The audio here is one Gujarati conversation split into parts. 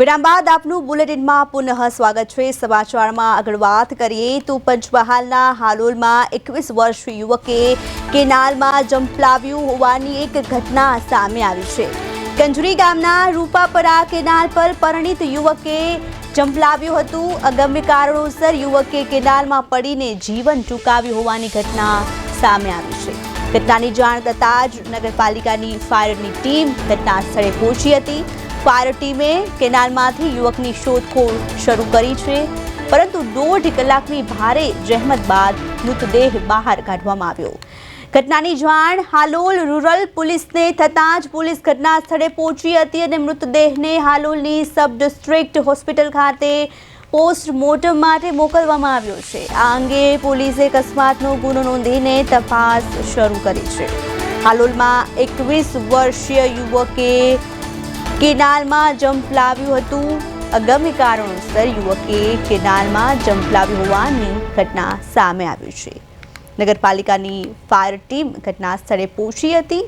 વિરામ બાદ આપનું બુલેટિનમાં પુનઃ સ્વાગત છે. સમાચારમાં આગળ વાત કરીએ તો પંચમહાલના હાલોલમાં એકવીસ વર્ષીય યુવકે કેનાલમાં જંપલાવ્યું હોવાની એક ઘટના સામે આવી છે. કંજરી ગામના રૂપાપરા કેનાલ પર પરિણીત યુવકે જંપલાવ્યું હતું. અગમ્ય કારણોસર યુવકે કેનાલમાં પડીને જીવન ચૂકાવ્યું હોવાની ઘટના સામે આવી છે. ઘટનાની જાણ થતાં જ નગરપાલિકાની ફાયરની ટીમ ઘટના સ્થળે પહોંચી હતી. ફાયર ટીમે કેનાલમાંથી યુવકની શોધખોળ શરૂ કરી છે, પરંતુ દોઢ કલાકની ભારે જહેમત બાદ મૃતદેહ બહાર કાઢવામાં આવ્યો. ઘટનાની જાણ હાલોલ રૂરલ પોલીસને થતાં જ પોલીસ ઘટના સ્થળે પહોંચી હતી અને મૃતદેહને હાલોલની સબ ડિસ્ટ્રિક્ટ હોસ્પિટલ ખાતે પોસ્ટમોર્ટમ માટે મોકલવામાં આવ્યો છે. આ અંગે પોલીસે અકસ્માતનો ગુનો નોંધીને તપાસ શરૂ કરી છે. હાલોલમાં એકવીસ વર્ષીય યુવકે કેનાલમાં જમ્પ લાવ્યું હતું. અગમ્ય કારણોસર યુવકે કેનાલમાં જમ્પ લાવ્યું હોવાની ઘટના સામે આવી છે. નગરપાલિકાની ફાયર ટીમ ઘટના સ્થળે પહોંચી હતી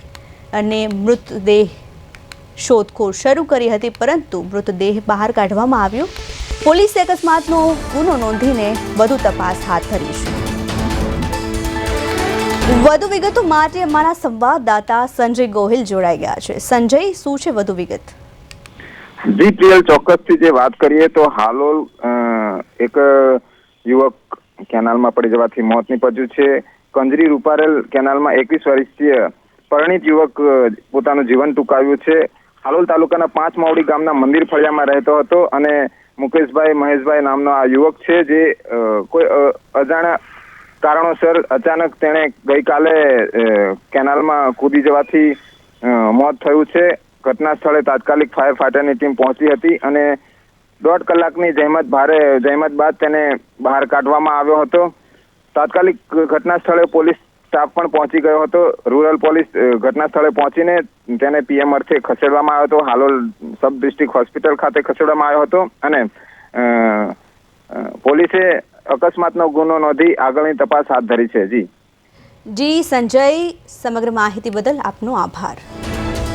અને મૃતદેહ શોધખોળ શરૂ કરી હતી, પરંતુ મૃતદેહ બહાર કાઢવામાં આવ્યો. પોલીસે અકસ્માતનો ગુનો નોંધીને વધુ તપાસ હાથ ધરી છે. વધુ વિગતો માટે અમારા સંવાદદાતા સંજય ગોહિલ જોડાઈ ગયા છે. સંજય, શું છે વધુ વિગત? જી, પ્રિયલ, ચોક્કસથી જે વાત કરીએ તો હાલોલ એક યુવક કેનાલમાં પડી જવાથી મોત નીપજ્યું છે. કંજરી રૂપારેલ કેનાલમાં એકવીસ વર્ષીય પરિણીત યુવક પોતાનું જીવન ટૂંકાવ્યું છે. હાલોલ તાલુકાના પાંચ માવડી ગામના મંદિર ફળિયામાં રહેતો હતો અને મુકેશભાઈ, મહેશભાઈ નામનો આ યુવક છે જે કોઈ અજાણ્યા કારણોસર અચાનક તેણે ગઈકાલે કેનાલમાં કૂદી જવાથી મોત થયું છે. ઘટના સ્થળે તાત્કાલિક ફાયર ફાઈટરની ટીમ પહોંચી હતી અને દોઢ કલાકની જહેમત ભારે જહેમત બાદ તેને બહાર કાઢવામાં આવ્યો હતો. તાત્કાલિક ઘટના સ્થળે પોલીસ સ્ટાફ પણ પહોંચી ગયો હતો. રૂરલ પોલીસ ઘટના સ્થળે પહોંચીને તેને પીએમ અર્થે ખસેડવામાં આવ્યો હતો. હાલોલ સબ ડિસ્ટ્રિક્ટ હોસ્પિટલ ખાતે ખસેડવામાં આવ્યો હતો અને પોલીસે અકસ્માતનો ગુનો નોંધી આગળની તપાસ હાથ ધરી છે. જી. જી, સંજય, સમગ્ર માહિતી બદલ આપનો આભાર.